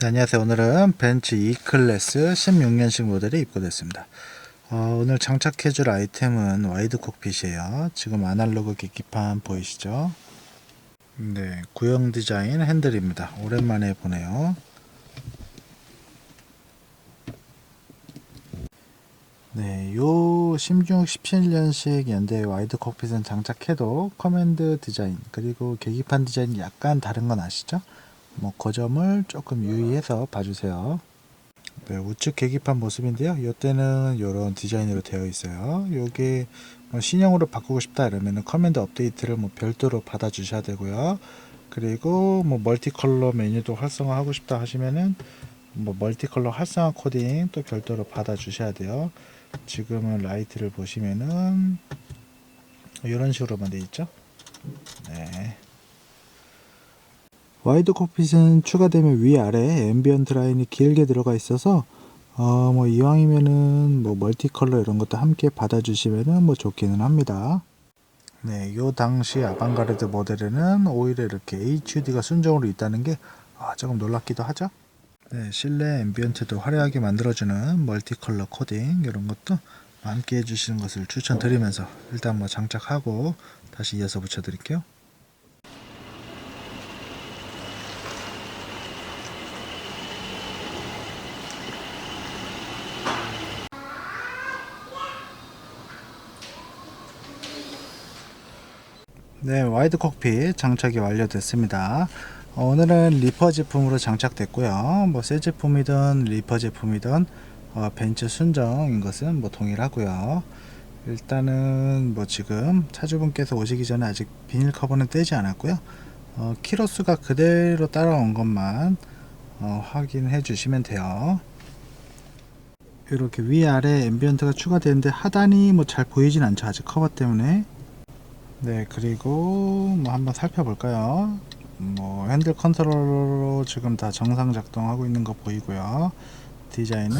네, 안녕하세요. 오늘은 벤츠 E클래스 16년식 모델이 입고됐습니다. 어, 오늘 장착해줄 아이템은 와이드 콕핏이에요. 지금 아날로그 계기판 보이시죠? 네, 구형 디자인 핸들입니다. 오랜만에 보네요. 네, 요 16, 17년식 연대 와이드 콕핏은 장착해도 커맨드 디자인 그리고 계기판 디자인이 약간 다른 건 아시죠? 뭐 그 점을 조금 유의해서 봐주세요. 네, 우측 계기판 모습인데요. 이때는 이런 디자인으로 되어 있어요. 요게 뭐 신형으로 바꾸고 싶다 이러면은 커맨드 업데이트를 뭐 별도로 받아 주셔야 되고요. 그리고 뭐 멀티 컬러 메뉴도 활성화하고 싶다 하시면은 뭐 멀티 컬러 활성화 코딩 또 별도로 받아 주셔야 돼요. 지금은 라이트를 보시면은 이런 식으로만 되어 있죠. 네. 와이드 콕핏은 추가되면 위아래 앰비언트 라인이 길게 들어가 있어서 어 뭐 이왕이면은 뭐 멀티 컬러 이런 것도 함께 받아주시면은 뭐 좋기는 합니다. 네, 요 당시 아방가르드 모델에는 오히려 이렇게 HUD가 순정으로 있다는 게 아, 조금 놀랍기도 하죠. 네, 실내 앰비언트도 화려하게 만들어주는 멀티 컬러 코딩 이런 것도 함께 해주시는 것을 추천드리면서 일단 뭐 장착하고 다시 이어서 붙여드릴게요. 네, 와이드 콕핏 장착이 완료됐습니다. 어, 오늘은 리퍼 제품으로 장착됐고요. 뭐 새 제품이든 리퍼 제품이든 어, 벤츠 순정인 것은 뭐 동일하고요. 일단은 뭐 지금 차주분께서 오시기 전에 아직 비닐 커버는 떼지 않았고요. 어, 키로수가 그대로 따라온 것만 어, 확인해 주시면 돼요. 이렇게 위아래 앰비언트가 추가되는데 하단이 뭐 잘 보이진 않죠. 아직 커버 때문에. 네, 그리고 뭐 한번 살펴볼까요? 뭐 핸들 컨트롤러로 지금 다 정상 작동하고 있는 거 보이고요. 디자인은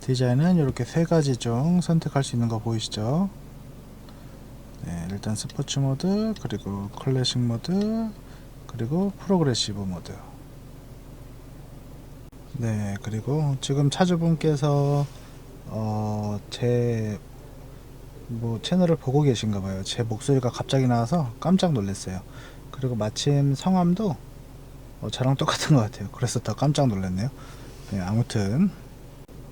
디자인은 이렇게 세 가지 중 선택할 수 있는 거 보이시죠? 네, 일단 스포츠 모드, 그리고 클래식 모드, 그리고 프로그레시브 모드. 네, 그리고 지금 차주분께서 어, 제 뭐 채널을 보고 계신가 봐요. 제 목소리가 갑자기 나와서 깜짝 놀랐어요. 그리고 마침 성함도 어, 저랑 똑같은 것 같아요. 그래서 더 깜짝 놀랐네요. 네, 아무튼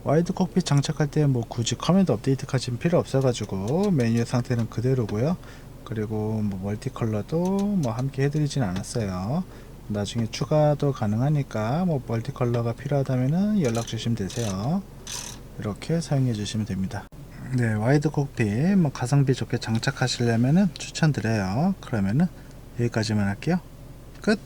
와이드 콕핏 장착할 때 뭐 굳이 커맨드 업데이트까지는 필요 없어가지고 메뉴 상태는 그대로고요. 그리고 뭐 멀티 컬러도 뭐 함께 해드리진 않았어요. 나중에 추가도 가능하니까 뭐 멀티 컬러가 필요하다면은 연락 주시면 되세요. 이렇게 사용해 주시면 됩니다. 네, 와이드 콕핏 뭐 가성비 좋게 장착하시려면은 추천드려요. 그러면은 여기까지만 할게요. 끝.